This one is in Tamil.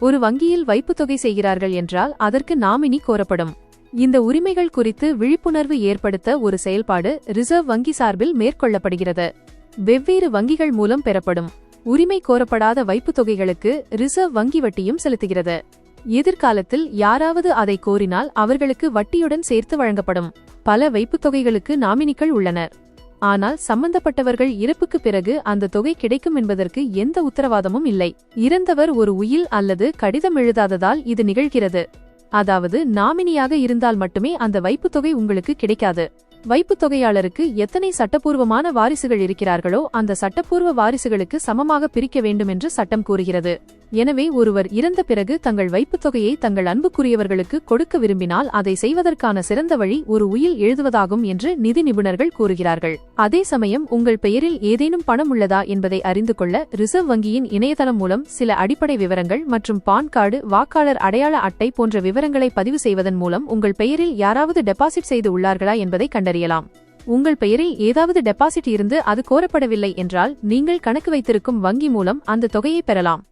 ஒரு வங்கியில் வைப்புத்தொகை செய்கிறார்கள் என்றால் அதற்கு நாமினி கோரப்படும். இந்த உரிமைகள் குறித்து விழிப்புணர்வு ஏற்படுத்த ஒரு செயல்பாடு ரிசர்வ் வங்கி சார்பில் மேற்கொள்ளப்படுகிறது. வெவ்வேறு வங்கிகள் மூலம் பெறப்படும். உரிமை கோரப்படாத வைப்புத் தொகைகளுக்கு ரிசர்வ் வங்கி வட்டியும் செலுத்துகிறது. எதிர்காலத்தில் யாராவது அதை கோரினால் அவர்களுக்கு வட்டியுடன் சேர்த்து வழங்கப்படும். பல வைப்புத்தொகைகளுக்கு நாமினிகள் உள்ளனர். ஆனால் சம்பந்தப்பட்டவர்கள் இறப்புக்கு பிறகு அந்த தொகை கிடைக்கும் என்பதற்கு எந்த உத்தரவாதமும் இல்லை. இறந்தவர் ஒரு உயில் அல்லது கடிதம் எழுதாததால் இது நிகழ்கிறது. அதாவது நாமினியாக இருந்தால் மட்டுமே அந்த வைப்புத் தொகை உங்களுக்கு கிடைக்காது. வைப்புத் தொகையாளருக்கு எத்தனை சட்டப்பூர்வமான வாரிசுகள் இருக்கிறார்களோ அந்த சட்டப்பூர்வ வாரிசுகளுக்கு சமமாக பிரிக்க வேண்டும் என்று சட்டம் கூறுகிறது. எனவே ஒருவர் இறந்த பிறகு தங்கள் வைப்புத் தொகையை தங்கள் அன்புக்குரியவர்களுக்கு கொடுக்க விரும்பினால் அதை செய்வதற்கான சிறந்த வழி ஒரு உயில் எழுதுவதாகும் என்று நிதி நிபுணர்கள் கூறுகிறார்கள். அதே சமயம் உங்கள் பெயரில் ஏதேனும் பணம் உள்ளதா என்பதை அறிந்து கொள்ள ரிசர்வ் வங்கியின் இணையதளம் மூலம் சில அடிப்படை விவரங்கள் மற்றும் பான் கார்டு வாக்காளர் அடையாள அட்டை போன்ற விவரங்களை பதிவு செய்வதன் மூலம் உங்கள் பெயரில் யாராவது டெபாசிட் செய்து உள்ளார்களா என்பதை கண்டறியலாம். உங்கள் பெயரில் ஏதாவது டெபாசிட் இருந்து அது கோரப்படவில்லை என்றால் நீங்கள் கணக்கு வைத்திருக்கும் வங்கி மூலம் அந்த தொகையை பெறலாம்.